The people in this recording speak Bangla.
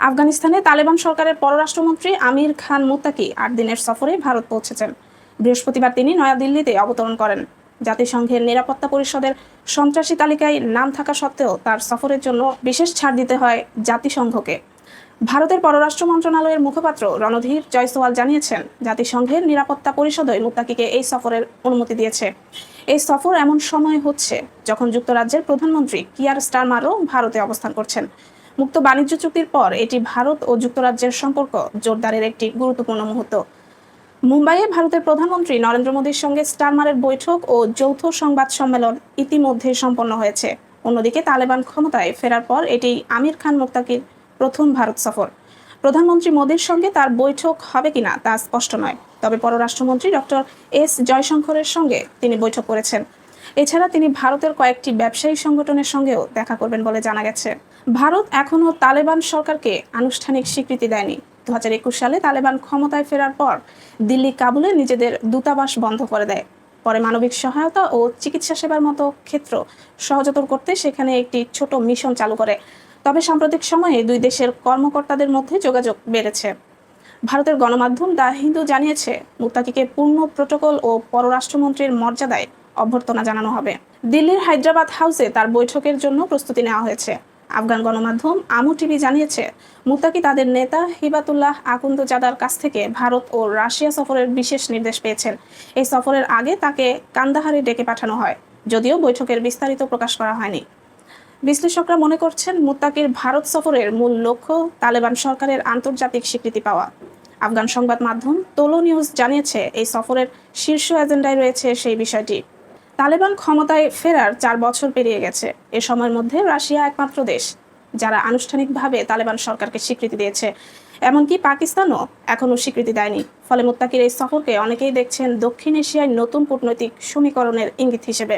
আফগানিস্তানে তালেবান সরকারের পররাষ্ট্রমন্ত্রী আমির খান মুত্তাকি আট দিনের সফরে ভারত পৌঁছেছেন। বৃহস্পতিবার তিনি নয়াদিল্লিতে অবতরণ করেন। জাতিসংঘের নিরাপত্তা পরিষদের সন্ত্রাসী তালিকায় নাম থাকা সত্ত্বেও তার সফরের জন্য বিশেষ ছাড় দিতে হয় জাতিসংঘকে। ভারতের পররাষ্ট্র মন্ত্রণালয়ের মুখপাত্র রণধীর জয়সওয়াল জানিয়েছেন, জাতিসংঘের নিরাপত্তা পরিষদই মুত্তাকিকে এই সফরের অনুমতি দিয়েছে। এই সফর এমন সময় হচ্ছে যখন যুক্তরাজ্যের প্রধানমন্ত্রী কিয়ার স্টারমারও ভারতে অবস্থান করছেন। মুক্ত বাণিজ্য চুক্তির পর এটি ভারত ও যুক্তরাজ্যের সম্পর্ক জোরদারের একটি গুরুত্বপূর্ণ মুহূর্ত। মুম্বাইয়ে ভারতের প্রধানমন্ত্রী নরেন্দ্র মোদীর সঙ্গে স্টারমারের বৈঠক ও যৌথ সংবাদ সম্মেলন ইতিমধ্যে সম্পন্ন হয়েছে। অন্যদিকে তালেবান ক্ষমতায় ফেরার পর এটি আমির খান মুক্তাকির প্রথম ভারত সফর। প্রধানমন্ত্রী মোদীর সঙ্গে তার বৈঠক হবে কিনা তা স্পষ্ট নয়। তবে পররাষ্ট্রমন্ত্রী ডক্টর এস জয়শঙ্করের সঙ্গে তিনি বৈঠক করেছেন। এছাড়া তিনি ভারতের কয়েকটি ব্যবসায়ী সংগঠনের সঙ্গেও দেখা করবেন বলে জানা গেছে। ভারত এখনও তালেবান সরকারকে আনুষ্ঠানিক স্বীকৃতি দেয়নি। দু হাজার একুশ সালে তালেবান ক্ষমতায় ফেরার পর দিল্লি কাবুলে নিজেদের দূতাবাস বন্ধ করে দেয়। পরে মানবিক সহায়তা ও চিকিৎসা সেবার মতো ক্ষেত্র সহজতর করতে সেখানে একটি ছোট মিশন চালু করে। তবে সাম্প্রতিক সময়ে দুই দেশের কর্মকর্তাদের মধ্যে যোগাযোগ বেড়েছে। ভারতের গণমাধ্যম দ্য হিন্দু জানিয়েছে, মুত্তাকিকে পূর্ণ প্রোটোকল ও পররাষ্ট্রমন্ত্রীর মর্যাদায় অভ্যর্থনা জানানো হবে। দিল্লির হায়দ্রাবাদ হাউসে তার বৈঠকের জন্য প্রস্তুতি নেওয়া হয়েছে। আফগান গণমাধ্যম আমু টিভি জানিয়েছে, মুত্তাকি তাদের নেতা হিবাতুল্লাহ আকুন্দ জাদার কাছ থেকে ভারত ও রাশিয়া সফরের বিশেষ নির্দেশ পেয়েছেন। এই সফরের আগে তাকে কান্দাহারে ডেকে পাঠানো হয়, যদিও বৈঠকের বিস্তারিত প্রকাশ করা হয়নি। বিশ্লেষকরা মনে করছেন, মুত্তাকির ভারত সফরের মূল লক্ষ্য তালেবান সরকারের আন্তর্জাতিক স্বীকৃতি পাওয়া। আফগান সংবাদ মাধ্যম তোলো নিউজ জানিয়েছে, এই সফরের শীর্ষ এজেন্ডায় রয়েছে সেই বিষয়টি। তালেবান ক্ষমতায় ফেরার চার বছর পেরিয়ে গেছে। এ সময়ের মধ্যে রাশিয়া একমাত্র দেশ, যারা আনুষ্ঠানিকভাবে তালেবান সরকারকে স্বীকৃতি দিয়েছে। এমনকি পাকিস্তানও এখনও স্বীকৃতি দেয়নি। ফলে মুত্তাকির এই সফরকে অনেকেই দেখছেন দক্ষিণ এশিয়ায় নতুন কূটনৈতিক সমীকরণের ইঙ্গিত হিসেবে।